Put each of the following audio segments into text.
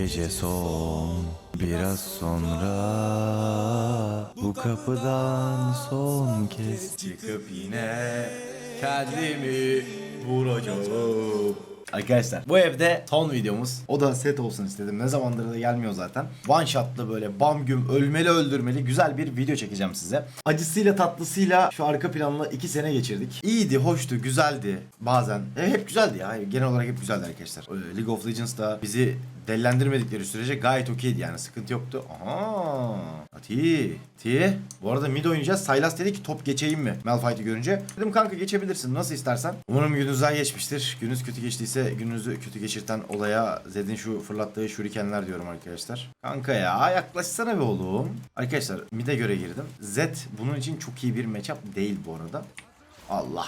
gece son Biraz sonra Bu kapıdan son kez Çıkıp yine Kendimi vuracağım Arkadaşlar bu evde son videomuz. O da set olsun istedim. Ne zamandır da gelmiyor zaten. One shot'lı böyle bam güm ölmeli öldürmeli güzel bir video çekeceğim size. Acısıyla tatlısıyla şu arka planla iki sene geçirdik. İyiydi, hoştu, güzeldi bazen. E, hep güzeldi ya. Genel olarak hep güzeldi arkadaşlar. Ee, League of Legends'da bizi dellendirmedikleri sürece gayet okeydi yani sıkıntı yoktu. Aha. Ti. Ti. Bu arada mid oynayacağız. Sylas dedi ki top geçeyim mi? Malphite'i görünce. Dedim kanka geçebilirsin nasıl istersen. Umarım gününüzden geçmiştir. Gününüz kötü geçtiyse gününüzü kötü geçirten olaya Zed'in şu fırlattığı şurikenler diyorum arkadaşlar. Kanka ya yaklaşsana be oğlum. Arkadaşlar mid'e göre girdim. Zed bunun için çok iyi bir matchup değil bu arada. Allah.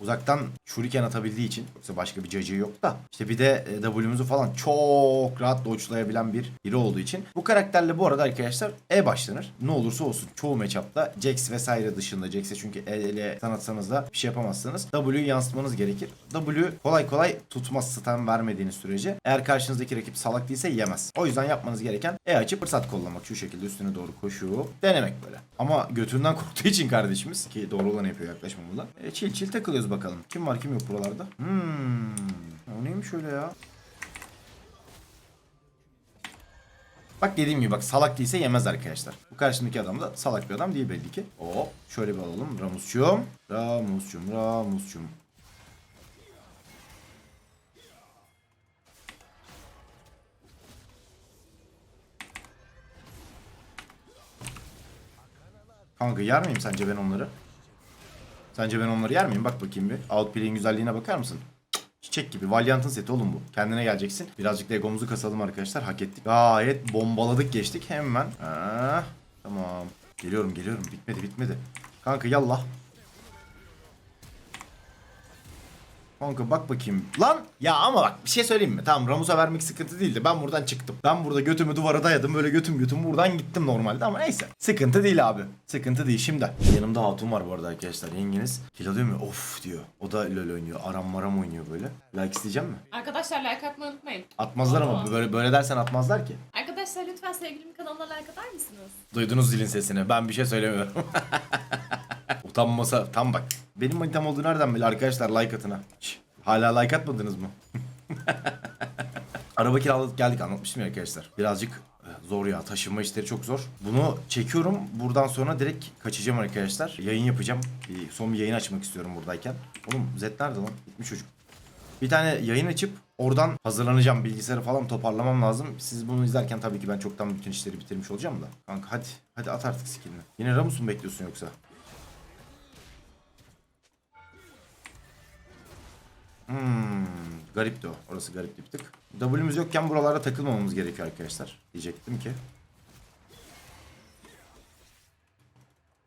Uzaktan şuriken atabildiği için yoksa başka bir cacığı yok da işte bir de e, W'muzu falan çok rahat dodge'layabilen bir biri olduğu için bu karakterle bu arada arkadaşlar E başlanır. Ne olursa olsun çoğu matchup'ta Jax vesaire dışında Jax'e çünkü el ele sanatsanız da bir şey yapamazsınız. W'yu yansıtmanız gerekir. W kolay kolay tutmaz stun vermediğiniz sürece eğer karşınızdaki rakip salak değilse yemez. O yüzden yapmanız gereken E açıp fırsat kollamak. Şu şekilde üstüne doğru koşup denemek böyle. Ama götünden korktuğu için kardeşimiz ki doğru olan yapıyor yaklaşmamızla. E, çil çil takılıyoruz bakalım. Kim var kim yok buralarda? Hmm. O neymiş öyle ya? Bak dediğim gibi bak salak değilse yemez arkadaşlar. Bu karşımdaki adam da salak bir adam değil belli ki. Hop şöyle bir alalım. Ramusçum. Ramusçum. Ramusçum. Kanka yer miyim sence ben onları? Sence ben onları yer miyim? Bak bakayım bir. Outplay'in güzelliğine bakar mısın? Çiçek gibi. Valiant'ın seti oğlum bu. Kendine geleceksin. Birazcık da egomuzu kasalım arkadaşlar. Hak ettik. Gayet bombaladık geçtik. Hemen. Ha, tamam. Geliyorum geliyorum. Bitmedi bitmedi. Kanka yallah. Kanka bak bakayım. Lan ya ama bak bir şey söyleyeyim mi? Tamam Ramus'a vermek sıkıntı değildi. Ben buradan çıktım. Ben burada götümü duvara dayadım. Böyle götüm götüm buradan gittim normalde ama neyse. Sıkıntı değil abi. Sıkıntı değil şimdi. Yanımda hatun var bu arada arkadaşlar. Yengeniz. Kil alıyor mu? Of diyor. O da LoL oynuyor. Aram maram oynuyor böyle. Like isteyeceğim mi? Arkadaşlar like atmayı unutmayın. Atmazlar ama böyle böyle dersen atmazlar ki. Arkadaşlar lütfen sevgilimin kanalına like atar mısınız? Duydunuz zilin sesini. Ben bir şey söylemiyorum. Utanmasa tam bak. Benim manitam olduğu nereden belli arkadaşlar like atına. Hala like atmadınız mı? Araba kiraladık geldik anlatmıştım ya arkadaşlar. Birazcık e, zor ya taşınma işleri çok zor. Bunu çekiyorum. Buradan sonra direkt kaçacağım arkadaşlar. Yayın yapacağım. Bir, son bir yayın açmak istiyorum buradayken. Oğlum Zed nerede lan? Gitmiş çocuk. Bir tane yayın açıp oradan hazırlanacağım. Bilgisayarı falan toparlamam lazım. Siz bunu izlerken tabii ki ben çoktan bütün işleri bitirmiş olacağım da. Kanka hadi. Hadi at artık skillini. Yine Ramus mu bekliyorsun yoksa? Hmm, garipti o. Orası garipti bir tık. W'muz yokken buralarda takılmamamız gerekiyor arkadaşlar. Diyecektim ki.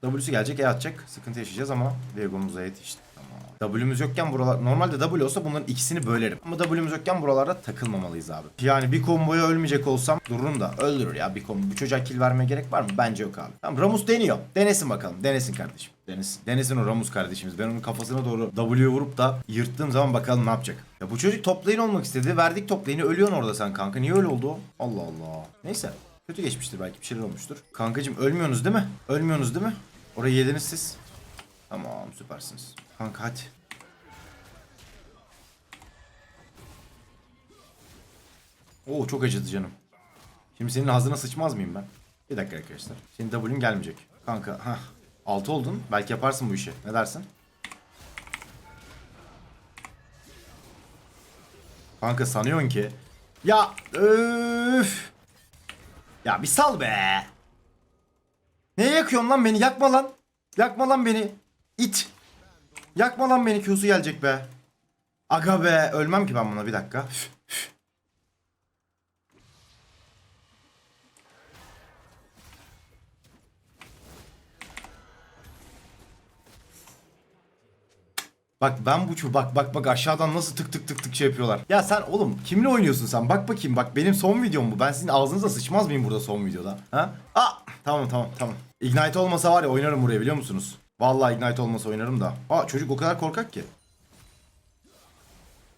W'su gelecek, E atacak. Sıkıntı yaşayacağız ama Viego'muza yetişti. W'muz yokken buralar... Normalde W olsa bunların ikisini bölerim. Ama W'muz yokken buralarda takılmamalıyız abi. Yani bir komboya ölmeyecek olsam dururum da öldürür ya bir combo. Bu çocuğa kill vermeye gerek var mı? Bence yok abi. Tamam Ramus deniyor. Denesin bakalım. Denesin kardeşim. Denesin. Denesin o Ramus kardeşimiz. Ben onun kafasına doğru W vurup da yırttığım zaman bakalım ne yapacak. Ya bu çocuk top lane olmak istedi. Verdik top lane'i ölüyorsun orada sen kanka. Niye öyle oldu? Allah Allah. Neyse. Kötü geçmiştir belki bir şeyler olmuştur. Kankacım ölmüyorsunuz değil mi? Ölmüyorsunuz değil mi? Orayı yediniz siz. Tamam süpersiniz. Kanka hadi. Oo çok acıdı canım. Şimdi senin ağzına sıçmaz mıyım ben? Bir dakika arkadaşlar. Senin W'un gelmeyecek. Kanka ha 6 oldun. Belki yaparsın bu işi. Ne dersin? Kanka sanıyorsun ki. Ya öf. Ya bir sal be. Neye yakıyorsun lan beni? Yakma lan. Yakma lan beni. İt. Yakma lan beni. Q'su gelecek be. Aga be. Ölmem ki ben buna. Bir dakika. Bak ben bu çu bak bak bak aşağıdan nasıl tık tık tık tık şey yapıyorlar. Ya sen oğlum kimle oynuyorsun sen? Bak bakayım bak benim son videom bu. Ben sizin ağzınıza sıçmaz mıyım burada son videoda? Ha? Aa tamam tamam tamam. Ignite olmasa var ya oynarım buraya biliyor musunuz? Vallahi Ignite olmasa oynarım da. Aa çocuk o kadar korkak ki.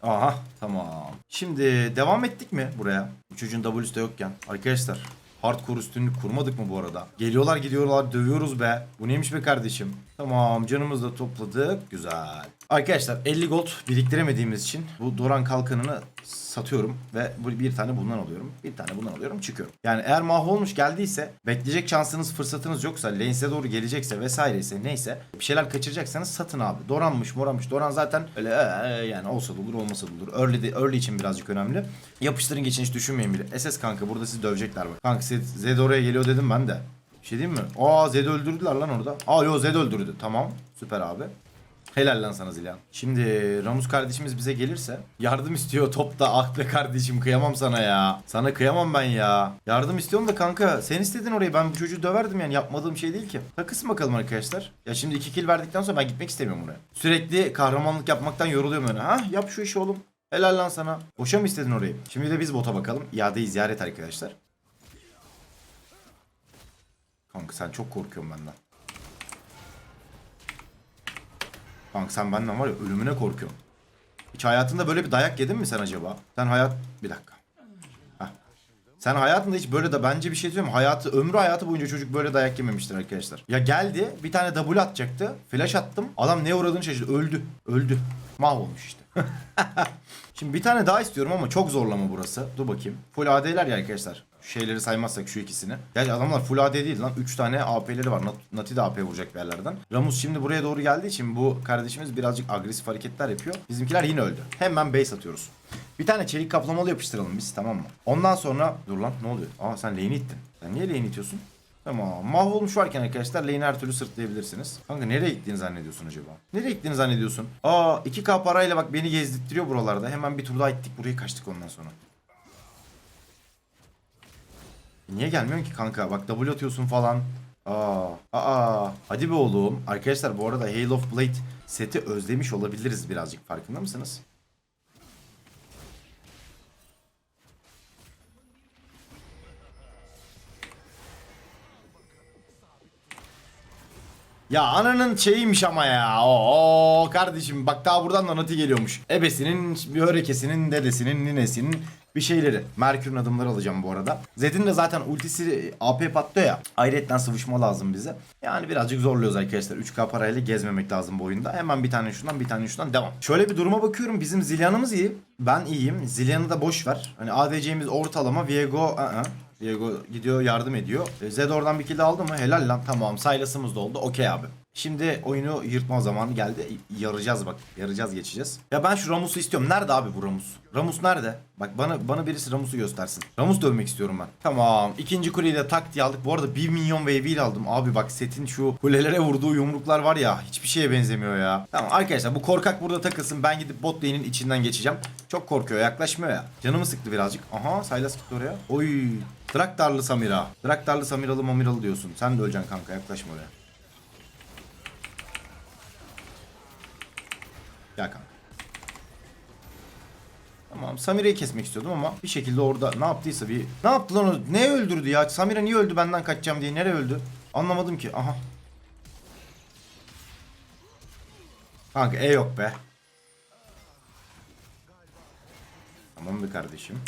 Aha tamam. Şimdi devam ettik mi buraya? Bu çocuğun W'su da yokken. Arkadaşlar hardcore üstünlük kurmadık mı bu arada? Geliyorlar gidiyorlar dövüyoruz be. Bu neymiş be kardeşim? Tamam canımızı da topladık. Güzel. Arkadaşlar 50 gold biriktiremediğimiz için bu Doran kalkanını satıyorum ve bir tane bundan alıyorum. Bir tane bundan alıyorum çıkıyorum. Yani eğer mahvolmuş geldiyse bekleyecek şansınız fırsatınız yoksa lane'e doğru gelecekse vesaireyse neyse bir şeyler kaçıracaksanız satın abi. Doranmış moranmış. Doran zaten öyle ee, yani olsa da olur olmasa da olur. Early, de, early için birazcık önemli. Yapıştırın geçin hiç düşünmeyin bile. SS kanka burada sizi dövecekler bak. Kanka Zed oraya geliyor dedim ben de. Bir şey diyeyim mi? Aa Zed öldürdüler lan orada. Aa yo Zed öldürdü. Tamam. Süper abi. Helal lan sana Zilan. Şimdi Ramus kardeşimiz bize gelirse yardım istiyor topta. Ah be kardeşim kıyamam sana ya. Sana kıyamam ben ya. Yardım istiyorum da kanka sen istedin orayı. Ben bu çocuğu döverdim yani yapmadığım şey değil ki. Takısın bakalım arkadaşlar. Ya şimdi iki kill verdikten sonra ben gitmek istemiyorum oraya. Sürekli kahramanlık yapmaktan yoruluyorum öyle. Ha yap şu işi oğlum. Helal lan sana. Boşa mı istedin orayı? Şimdi de biz bota bakalım. İadeyi ziyaret arkadaşlar. Kanka sen çok korkuyorsun benden. Kanka sen benden var ya ölümüne korkuyorsun. Hiç hayatında böyle bir dayak yedin mi sen acaba? Sen hayat... Bir dakika. Heh. Sen hayatında hiç böyle de bence bir şey mi? Hayatı, ömrü hayatı boyunca çocuk böyle dayak yememiştir arkadaşlar. Ya geldi bir tane double atacaktı. Flash attım. Adam ne uğradığını şaşırdı. Öldü. Öldü. Mahvolmuş işte. Şimdi bir tane daha istiyorum ama çok zorlama burası. Dur bakayım. Full AD'ler ya arkadaşlar. Şeyleri saymazsak şu ikisini. Gerçi adamlar full AD değil lan. 3 tane AP'leri var. Nat- Nati de AP vuracak bir yerlerden. Ramus şimdi buraya doğru geldiği için bu kardeşimiz birazcık agresif hareketler yapıyor. Bizimkiler yine öldü. Hemen base atıyoruz. Bir tane çelik kaplamalı yapıştıralım biz tamam mı? Ondan sonra... Dur lan ne oluyor? Aa sen lane'i ittin. Sen niye lane'i itiyorsun? Tamam. Mahvolmuş varken arkadaşlar lane'i her türlü sırtlayabilirsiniz. Kanka nereye gittiğini zannediyorsun acaba? Nereye gittiğini zannediyorsun? Aa 2k parayla bak beni gezdirtiyor buralarda. Hemen bir tur daha ittik buraya kaçtık ondan sonra. Niye gelmiyorsun ki kanka? Bak W atıyorsun falan. Aa, aa, hadi be oğlum. Arkadaşlar bu arada Hail of Blade seti özlemiş olabiliriz birazcık. Farkında mısınız? Ya ananın şeyiymiş ama ya. Oo kardeşim bak daha buradan da noti geliyormuş. Ebesinin, bir örekesinin, dedesinin, ninesinin bir şeyleri. Merkür'ün adımları alacağım bu arada. Zed'in de zaten ultisi AP patlıyor ya. Ayrıyetten sıvışma lazım bize. Yani birazcık zorluyoruz arkadaşlar. 3K parayla gezmemek lazım bu oyunda. Hemen bir tane şundan bir tane şundan devam. Şöyle bir duruma bakıyorum. Bizim Zilya'nımız iyi. Ben iyiyim. Zilya'nı da boş ver. Hani ADC'miz ortalama. Viego ı-ı. Diego gidiyor yardım ediyor. E, Zed oradan bir kill aldı mı? Helal lan tamam. Silas'ımız da oldu. Okey abi. Şimdi oyunu yırtma zamanı geldi. Yarayacağız bak. Yarayacağız geçeceğiz. Ya ben şu Ramus'u istiyorum. Nerede abi bu Ramus? Ramus nerede? Bak bana bana birisi Ramus'u göstersin. Ramus dövmek istiyorum ben. Tamam. İkinci kuleyi de tak diye aldık. Bu arada 1 milyon wave ile aldım. Abi bak setin şu kulelere vurduğu yumruklar var ya. Hiçbir şeye benzemiyor ya. Tamam arkadaşlar bu korkak burada takılsın. Ben gidip bot lane'in içinden geçeceğim. Çok korkuyor. Yaklaşmıyor ya. Canımı sıktı birazcık. Aha Sylas gitti oraya. Oy. Draktarlı Samira. Draktarlı Samiralı Mamiralı diyorsun. Sen de öleceksin kanka. Yaklaşma oraya. Gel kanka. Tamam Samira'yı kesmek istiyordum ama bir şekilde orada ne yaptıysa bir... Ne yaptı lan o? Ne öldürdü ya? Samira niye öldü benden kaçacağım diye? Nereye öldü? Anlamadım ki. Aha. Kanka E yok be. Tamam bir kardeşim.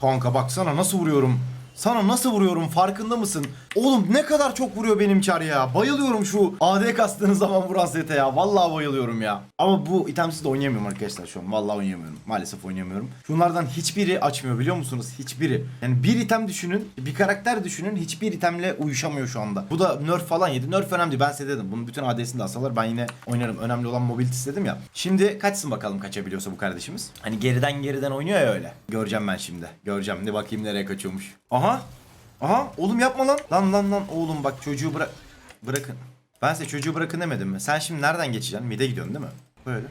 Kanka baksana nasıl vuruyorum. Sana nasıl vuruyorum farkında mısın? Oğlum ne kadar çok vuruyor benim çar ya. Bayılıyorum şu AD kastığınız zaman vuran sete ya. Vallahi bayılıyorum ya. Ama bu itemsiz de oynayamıyorum arkadaşlar şu an. Vallahi oynayamıyorum. Maalesef oynayamıyorum. Şunlardan hiçbiri açmıyor biliyor musunuz? Hiçbiri. Yani bir item düşünün. Bir karakter düşünün. Hiçbir itemle uyuşamıyor şu anda. Bu da nerf falan yedi. Nerf önemli. Ben size dedim. Bunun bütün AD'sini de asalar. Ben yine oynarım. Önemli olan mobility dedim ya. Şimdi kaçsın bakalım kaçabiliyorsa bu kardeşimiz. Hani geriden geriden oynuyor ya öyle. Göreceğim ben şimdi. Göreceğim. Ne bakayım nereye kaçıyormuş. Aha. Aha. Oğlum yapma lan. Lan lan lan. Oğlum bak çocuğu bırak. Bırakın. Ben size çocuğu bırakın demedim mi? Sen şimdi nereden geçeceksin? Mide gidiyorsun değil mi? Böyle.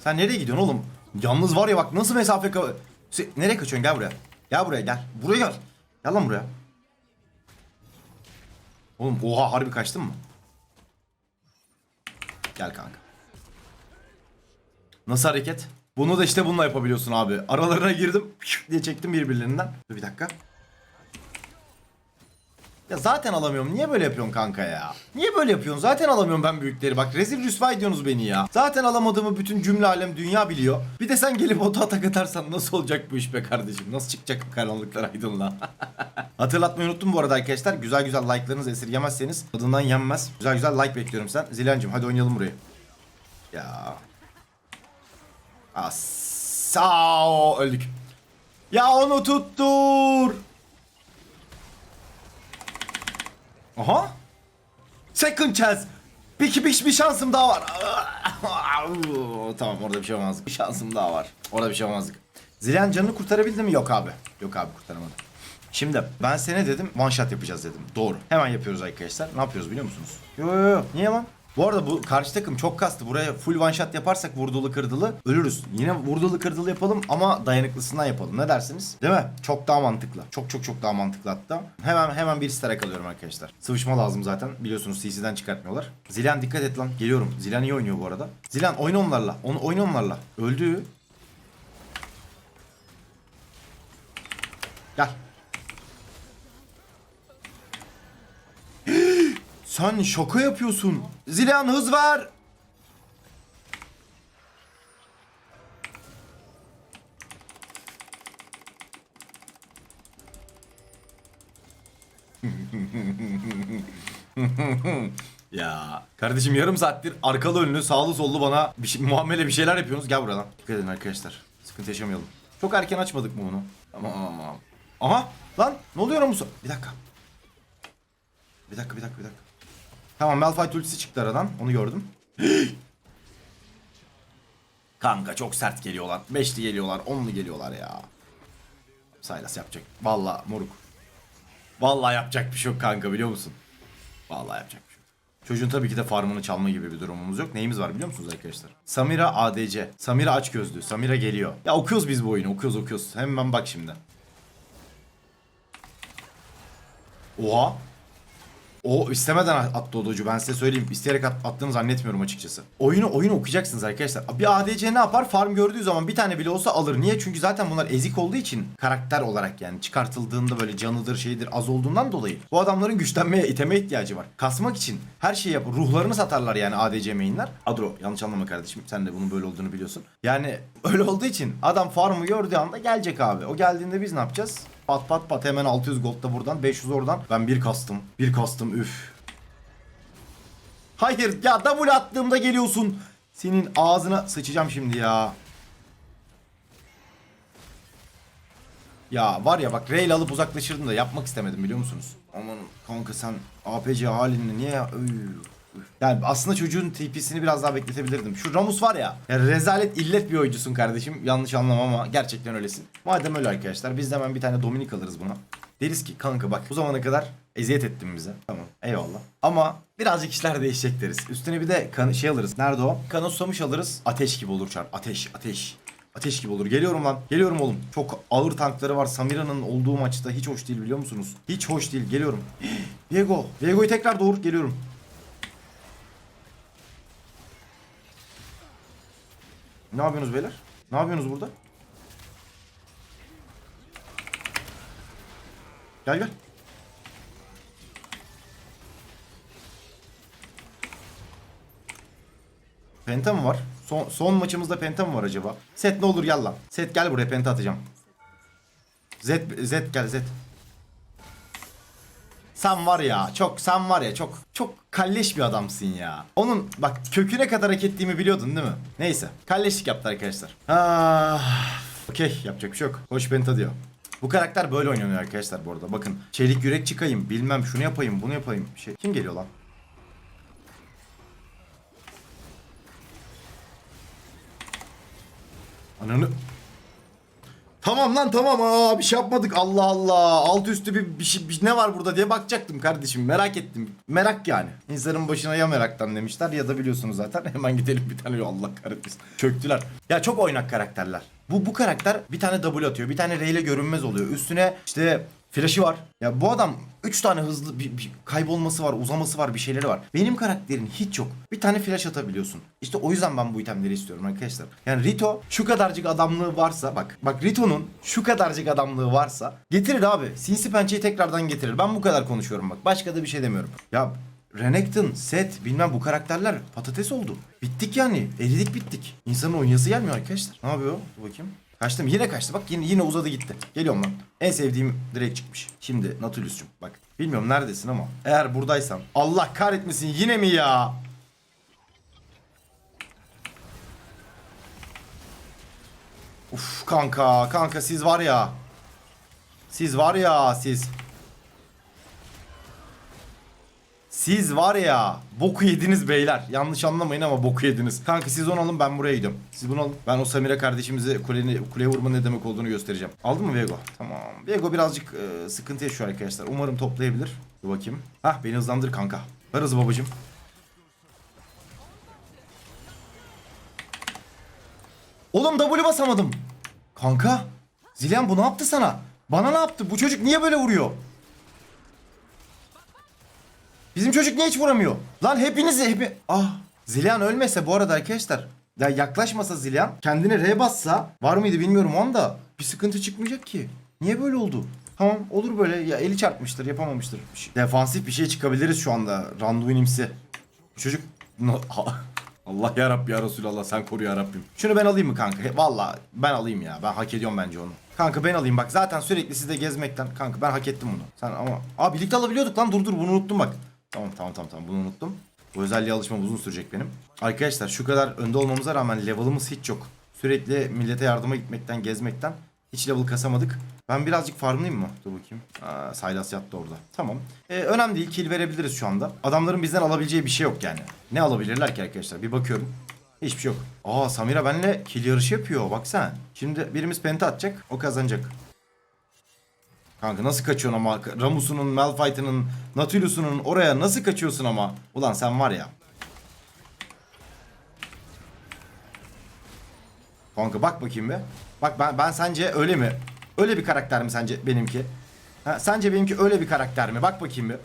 Sen nereye gidiyorsun oğlum? Yalnız var ya bak nasıl mesafe ka- Se- Nereye kaçıyorsun? Gel buraya. Gel buraya gel. Buraya gel. Gel lan buraya. Oğlum oha harbi kaçtın mı? Gel kanka. Nasıl hareket? Bunu da işte bununla yapabiliyorsun abi. Aralarına girdim diye çektim birbirlerinden. Dur bir dakika. Ya zaten alamıyorum. Niye böyle yapıyorsun kanka ya? Niye böyle yapıyorsun? Zaten alamıyorum ben büyükleri. Bak rezil rüsva ediyorsunuz beni ya. Zaten alamadığımı bütün cümle alem dünya biliyor. Bir de sen gelip oto atak atarsan nasıl olacak bu iş be kardeşim? Nasıl çıkacak bu karanlıklar aydınlığa? Hatırlatmayı unuttum bu arada arkadaşlar. Güzel güzel like'larınızı esirgemezseniz tadından yenmez. Güzel güzel like bekliyorum sen. Zilancım hadi oynayalım burayı. Ya. Asao öldük. Ya onu tuttur. Aha. Second chance. Bir, bir, bir şansım daha var. tamam orada bir şey olmazdık. Bir şansım daha var. Orada bir şey olmazdık. Zilan canını kurtarabildi mi? Yok abi. Yok abi kurtaramadı. Şimdi ben sene dedim one shot yapacağız dedim. Doğru. Hemen yapıyoruz arkadaşlar. Ne yapıyoruz biliyor musunuz? Yo yo yo. Niye lan? Bu arada bu karşı takım çok kastı. Buraya full one shot yaparsak vurdulu kırdılı ölürüz. Yine vurdulu kırdılı yapalım ama dayanıklısından yapalım. Ne dersiniz? Değil mi? Çok daha mantıklı. Çok çok çok daha mantıklı hatta. Hemen hemen bir stack alıyorum arkadaşlar. Sıvışma lazım zaten. Biliyorsunuz CC'den çıkartmıyorlar. Zilan dikkat et lan. Geliyorum. Zilan iyi oynuyor bu arada. Zilan oyna onlarla. Onu oyna onlarla. Öldü. Sen şaka yapıyorsun. Zilan hız ver. ya kardeşim yarım saattir arkalı önlü sağlı sollu bana bir şey, muamele bir şeyler yapıyorsunuz. Gel buradan. Dikkat edin arkadaşlar. Sıkıntı yaşamayalım. Çok erken açmadık mı bunu? Tamam tamam. Aha lan ne oluyor Ramus'a? Bir dakika. Bir dakika bir dakika bir dakika. Tamam Malphite ultisi çıktı aradan. Onu gördüm. Kanka çok sert geliyorlar. Beşli geliyorlar. Onlu geliyorlar ya. Saylas yapacak. Vallahi moruk. Vallahi yapacak bir şey yok kanka biliyor musun? Vallahi yapacak bir şey yok. Çocuğun tabii ki de farmını çalma gibi bir durumumuz yok. Neyimiz var biliyor musunuz arkadaşlar? Samira ADC. Samira aç gözlü. Samira geliyor. Ya okuyoruz biz bu oyunu. Okuyoruz okuyoruz. Hemen bak şimdi. Oha. O istemeden attı o docu ben size söyleyeyim. İsteyerek at, attığını zannetmiyorum açıkçası. Oyunu oyunu okuyacaksınız arkadaşlar. Bir ADC ne yapar? Farm gördüğü zaman bir tane bile olsa alır. Niye? Çünkü zaten bunlar ezik olduğu için karakter olarak yani çıkartıldığında böyle canıdır şeydir az olduğundan dolayı. Bu adamların güçlenmeye iteme ihtiyacı var. Kasmak için her şeyi yapar. Ruhlarını satarlar yani ADC mainler. Adro yanlış anlama kardeşim. Sen de bunun böyle olduğunu biliyorsun. Yani öyle olduğu için adam farmı gördüğü anda gelecek abi. O geldiğinde biz ne yapacağız? Pat pat pat hemen 600 gold da buradan 500 oradan. Ben bir kastım. Bir kastım üf. Hayır ya double attığımda geliyorsun. Senin ağzına sıçacağım şimdi ya. Ya var ya bak rail alıp uzaklaşırdım da yapmak istemedim biliyor musunuz? Aman kanka sen APC halini niye ya? Yani aslında çocuğun TP'sini biraz daha bekletebilirdim. Şu Ramus var ya, ya rezalet illet bir oyuncusun kardeşim. Yanlış anlama ama gerçekten öylesin. Madem öyle arkadaşlar biz de hemen bir tane Dominik alırız buna. Deriz ki kanka bak bu zamana kadar eziyet ettin bize. Tamam eyvallah. Ama birazcık işler değişecek deriz. Üstüne bir de kan şey alırız. Nerede o? Kan susamış alırız. Ateş gibi olur çar. Ateş ateş. Ateş gibi olur. Geliyorum lan. Geliyorum oğlum. Çok ağır tankları var. Samira'nın olduğu maçta hiç hoş değil biliyor musunuz? Hiç hoş değil. Geliyorum. Diego. Diego'yu tekrar doğur. Geliyorum. Ne yapıyorsunuz beyler? Ne yapıyorsunuz burada? Gel gel. Penta mı var? Son, son maçımızda penta mı var acaba? Set ne olur gel lan. Set gel buraya penta atacağım. Zed, Zed gel Zed. Sen var ya çok sen var ya çok çok kalleş bir adamsın ya. Onun bak köküne kadar hak ettiğimi biliyordun değil mi? Neyse kalleşlik yaptı arkadaşlar. Ah, Okey yapacak bir şey yok. Hoş penta diyor. Bu karakter böyle oynanıyor arkadaşlar bu arada. Bakın çelik yürek çıkayım bilmem şunu yapayım bunu yapayım. Şey, kim geliyor lan? Ananı... Tamam lan tamam. Aa bir şey yapmadık. Allah Allah. Alt üstü bir, bir şey bir- ne var burada diye bakacaktım kardeşim. Merak ettim. Merak yani. İnsanın başına ya meraktan demişler ya da biliyorsunuz zaten. Hemen gidelim bir tane. Allah kahretmesin çöktüler. Ya çok oynak karakterler. Bu bu karakter bir tane W atıyor. Bir tane R ile görünmez oluyor. Üstüne işte Flash'ı var. Ya bu adam 3 tane hızlı bir, bir kaybolması var, uzaması var, bir şeyleri var. Benim karakterin hiç yok. Bir tane flash atabiliyorsun. İşte o yüzden ben bu itemleri istiyorum arkadaşlar. Yani Rito şu kadarcık adamlığı varsa bak. Bak Rito'nun şu kadarcık adamlığı varsa getirir abi. Sinsi pençeyi tekrardan getirir. Ben bu kadar konuşuyorum bak. Başka da bir şey demiyorum. Ya Renekton, Set bilmem bu karakterler patates oldu. Bittik yani. Eridik bittik. İnsanın oynayası gelmiyor arkadaşlar. Ne yapıyor? Dur bakayım. Kaçtım yine kaçtı bak yine, yine uzadı gitti. Geliyorum lan. En sevdiğim direkt çıkmış. Şimdi Nautilus'cum bak. Bilmiyorum neredesin ama eğer buradaysan Allah kahretmesin yine mi ya? Uf kanka kanka siz var ya. Siz var ya siz. Siz var ya boku yediniz beyler. Yanlış anlamayın ama boku yediniz. Kanka siz onu alın ben buraya gidiyorum. Siz bunu alın. Ben o Samira kardeşimize kuleni, kuleye vurma ne demek olduğunu göstereceğim. Aldın mı Vego? Tamam. Vego birazcık e, sıkıntı yaşıyor arkadaşlar. Umarım toplayabilir. Dur bakayım. Hah beni hızlandır kanka. Ver hızı babacım. Oğlum W basamadım. Kanka. Zilan bu ne yaptı sana? Bana ne yaptı? Bu çocuk niye böyle vuruyor? Bizim çocuk niye hiç vuramıyor? Lan hepinizi hepi... Ah Zilyan ölmese bu arada arkadaşlar. Ya yaklaşmasa Zilyan kendine R bassa var mıydı bilmiyorum o anda. Bir sıkıntı çıkmayacak ki. Niye böyle oldu? Tamam olur böyle ya eli çarpmıştır yapamamıştır. Bir şey. Defansif bir şey çıkabiliriz şu anda. Randuinimsi. Çocuk... No- Allah ya Rabbi ya Resulallah sen koru ya Rabbim. Şunu ben alayım mı kanka? He, Vallahi ben alayım ya. Ben hak ediyorum bence onu. Kanka ben alayım bak. Zaten sürekli sizde gezmekten. Kanka ben hak ettim bunu. Sen ama... Aa birlikte alabiliyorduk lan. Dur dur bunu unuttum bak. Tamam tamam tamam tamam bunu unuttum. Bu özelliğe alışmam uzun sürecek benim. Arkadaşlar şu kadar önde olmamıza rağmen level'ımız hiç yok. Sürekli millete yardıma gitmekten, gezmekten hiç level kasamadık. Ben birazcık farmlayayım mı? Dur bakayım. Aa, Sylas yattı orada. Tamam. Ee, önemli değil. Kill verebiliriz şu anda. Adamların bizden alabileceği bir şey yok yani. Ne alabilirler ki arkadaşlar? Bir bakıyorum. Hiçbir şey yok. Aa Samira benimle kill yarışı yapıyor. Bak sen. Şimdi birimiz penta atacak. O kazanacak. Kanka nasıl kaçıyorsun ama Ramus'unun, Malphite'ının, Nautilus'unun oraya nasıl kaçıyorsun ama? Ulan sen var ya. Kanka bak bakayım be. Bak ben ben sence öyle mi? Öyle bir karakter mi sence benimki? Ha, sence benimki öyle bir karakter mi? Bak bakayım bir.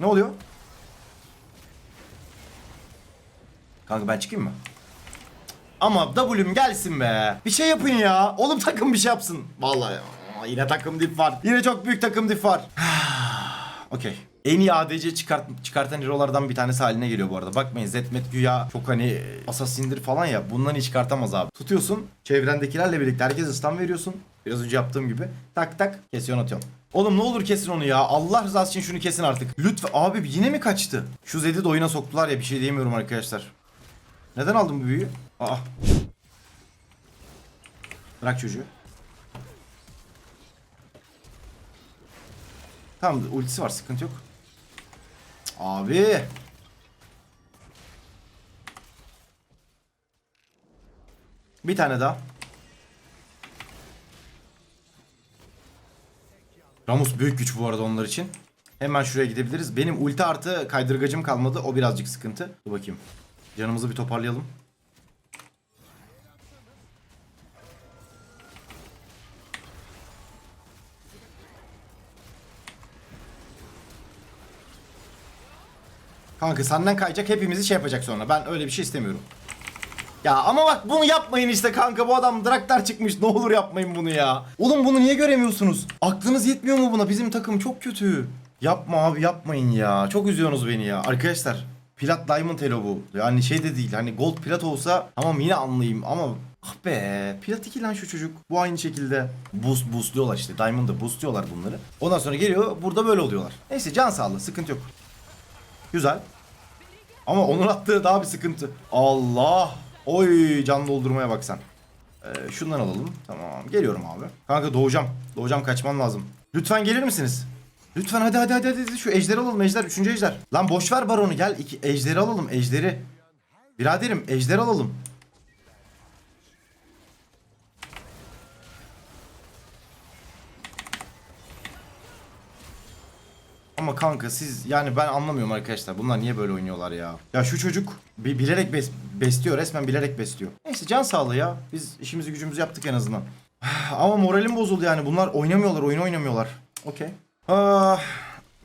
Ne oluyor? Kanka ben çıkayım mı? Ama W'm gelsin be. Bir şey yapın ya. Oğlum takım bir şey yapsın. Vallahi ya. Yine takım dip var. Yine çok büyük takım dip var. Okey. En iyi ADC çıkart, çıkartan hero'lardan bir tanesi haline geliyor bu arada. Bakmayın Zetmet güya çok hani assassin'dir falan ya. Bundan hiç çıkartamaz abi. Tutuyorsun. Çevrendekilerle birlikte herkese stun veriyorsun. Biraz önce yaptığım gibi. Tak tak kesiyorsun atıyorsun. Oğlum ne olur kesin onu ya. Allah rızası için şunu kesin artık. Lütfen. Abi yine mi kaçtı? Şu Zed'i de oyuna soktular ya bir şey diyemiyorum arkadaşlar. Neden aldın bu büyüyü? Aa. Bırak çocuğu. Tamam ultisi var sıkıntı yok. Abi. Bir tane daha. Ramus büyük güç bu arada onlar için. Hemen şuraya gidebiliriz. Benim ulti artı kaydırgacım kalmadı. O birazcık sıkıntı. Dur bakayım. Canımızı bir toparlayalım. Kanka senden kayacak hepimizi şey yapacak sonra. Ben öyle bir şey istemiyorum. Ya ama bak bunu yapmayın işte kanka bu adam Draktar çıkmış ne olur yapmayın bunu ya. Oğlum bunu niye göremiyorsunuz? Aklınız yetmiyor mu buna? Bizim takım çok kötü. Yapma abi yapmayın ya. Çok üzüyorsunuz beni ya. Arkadaşlar Plat Diamond Elo bu. Yani şey de değil hani Gold Plat olsa tamam yine anlayayım ama ah be Plat 2 lan şu çocuk. Bu aynı şekilde boost boostluyorlar işte. Diamond'da boostluyorlar bunları. Ondan sonra geliyor burada böyle oluyorlar. Neyse can sağlığı sıkıntı yok. Güzel. Ama onun attığı daha bir sıkıntı. Allah. Oy can doldurmaya bak sen. Ee, şundan alalım. Tamam. Geliyorum abi. Kanka doğacağım. Doğacağım kaçmam lazım. Lütfen gelir misiniz? Lütfen hadi hadi hadi hadi. Şu ejderi alalım ejder. Üçüncü ejder. Lan boş ver baronu gel. iki ejderi alalım ejderi. Biraderim ejder alalım. Ama kanka siz yani ben anlamıyorum arkadaşlar. Bunlar niye böyle oynuyorlar ya? Ya şu çocuk bi- bilerek bes- besliyor. Resmen bilerek besliyor. Neyse can sağlığı ya. Biz işimizi gücümüzü yaptık en azından. Ama moralim bozuldu yani. Bunlar oynamıyorlar. Oyun oynamıyorlar. Okey. Ah,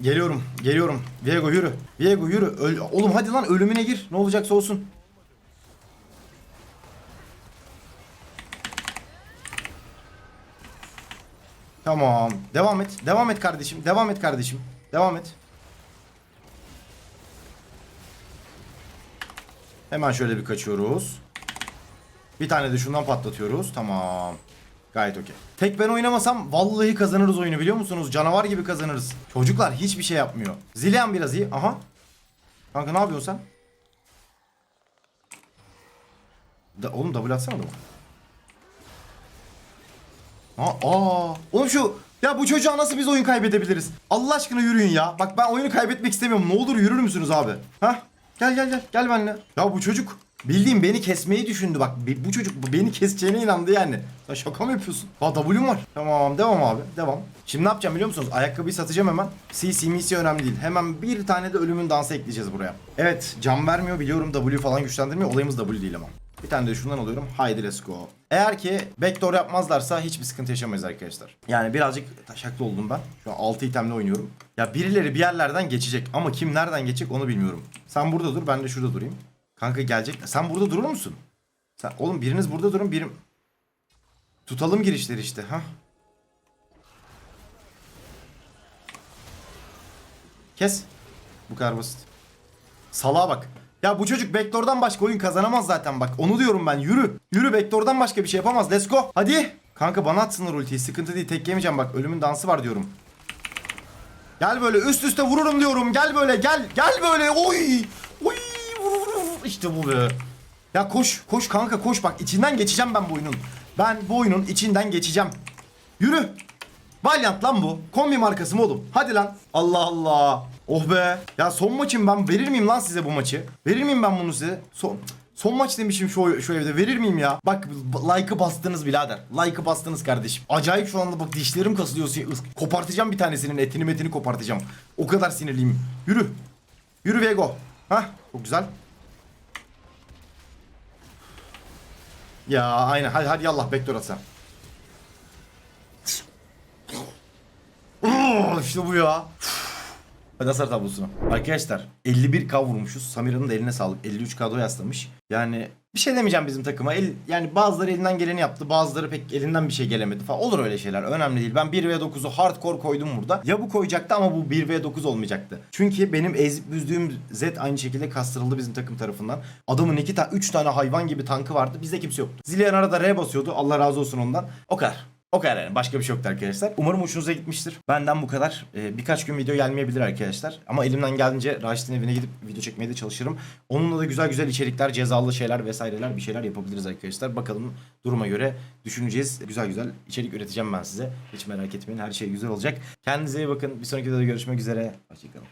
geliyorum, geliyorum. Viego yürü. Viego yürü. Öl- Oğlum hadi lan ölümüne gir. Ne olacaksa olsun. Tamam. Devam et. Devam et kardeşim. Devam et kardeşim. Devam et. Hemen şöyle bir kaçıyoruz. Bir tane de şundan patlatıyoruz. Tamam. Gayet okey. Tek ben oynamasam vallahi kazanırız oyunu biliyor musunuz? Canavar gibi kazanırız. Çocuklar hiçbir şey yapmıyor. Zilean biraz iyi. Aha. Kanka ne yapıyorsun sen? Da, oğlum double atsana da. Aa, aa. Oğlum şu ya bu çocuğa nasıl biz oyun kaybedebiliriz? Allah aşkına yürüyün ya. Bak ben oyunu kaybetmek istemiyorum. Ne olur yürür müsünüz abi? Hah? Gel gel gel. Gel benimle. Ya bu çocuk bildiğim beni kesmeyi düşündü bak. Bu çocuk beni keseceğine inandı yani. Sen şaka mı yapıyorsun? Aa W'm var. Tamam devam abi. Devam. Şimdi ne yapacağım biliyor musunuz? Ayakkabıyı satacağım hemen. CC misi önemli değil. Hemen bir tane de ölümün dansı ekleyeceğiz buraya. Evet can vermiyor biliyorum W falan güçlendirmiyor. Olayımız W değil ama. Bir tane de şundan alıyorum. Haydi let's go. Eğer ki backdoor yapmazlarsa hiçbir sıkıntı yaşamayız arkadaşlar. Yani birazcık taşaklı oldum ben. Şu an 6 itemle oynuyorum. Ya birileri bir yerlerden geçecek ama kim nereden geçecek onu bilmiyorum. Sen burada dur ben de şurada durayım. Kanka gelecek. Sen burada durur musun? Sen oğlum biriniz burada durun birim. Tutalım girişleri işte ha. Kes. Bu kadar basit. Salağa bak. Ya bu çocuk backdoor'dan başka oyun kazanamaz zaten bak. Onu diyorum ben. Yürü. Yürü backdoor'dan başka bir şey yapamaz. Let's go. Hadi. Kanka bana atsınlar ultiyi. Sıkıntı değil. Tek yemeyeceğim bak. Ölümün dansı var diyorum. Gel böyle üst üste vururum diyorum. Gel böyle gel. Gel böyle. Oy. Oy. İşte bu be. Ya koş. Koş kanka koş. Bak içinden geçeceğim ben bu oyunun. Ben bu oyunun içinden geçeceğim. Yürü. Valiant lan bu. Kombi markası mı oğlum? Hadi lan. Allah Allah. Oh be. Ya son maçım ben verir miyim lan size bu maçı? Verir miyim ben bunu size? Son Son maç demişim şu, şu evde verir miyim ya? Bak like'ı bastınız birader. Like'ı bastınız kardeşim. Acayip şu anda bak dişlerim kasılıyor. Kopartacağım bir tanesinin etini metini kopartacağım. O kadar sinirliyim. Yürü. Yürü Vego. Hah çok güzel. Ya aynen hadi hadi yallah backdoor at. Oo, işte bu ya. Hadi hasar tablosuna. Arkadaşlar 51k vurmuşuz. Samira'nın da eline sağlık. 53k da yaslamış. Yani bir şey demeyeceğim bizim takıma. El, yani bazıları elinden geleni yaptı. Bazıları pek elinden bir şey gelemedi falan. Olur öyle şeyler. Önemli değil. Ben 1v9'u hardcore koydum burada. Ya bu koyacaktı ama bu 1v9 olmayacaktı. Çünkü benim ezip büzdüğüm Z aynı şekilde kastırıldı bizim takım tarafından. Adamın 2 tane 3 tane hayvan gibi tankı vardı. Bizde kimse yoktu. Zillion arada R basıyordu. Allah razı olsun ondan. O kadar. O kadar yani. Başka bir şey yoktu arkadaşlar. Umarım hoşunuza gitmiştir. Benden bu kadar. Ee, birkaç gün video gelmeyebilir arkadaşlar. Ama elimden geldiğince Raşit'in evine gidip video çekmeye de çalışırım. Onunla da güzel güzel içerikler, cezalı şeyler vesaireler bir şeyler yapabiliriz arkadaşlar. Bakalım duruma göre düşüneceğiz. Güzel güzel içerik üreteceğim ben size. Hiç merak etmeyin. Her şey güzel olacak. Kendinize iyi bakın. Bir sonraki videoda görüşmek üzere. Hoşçakalın.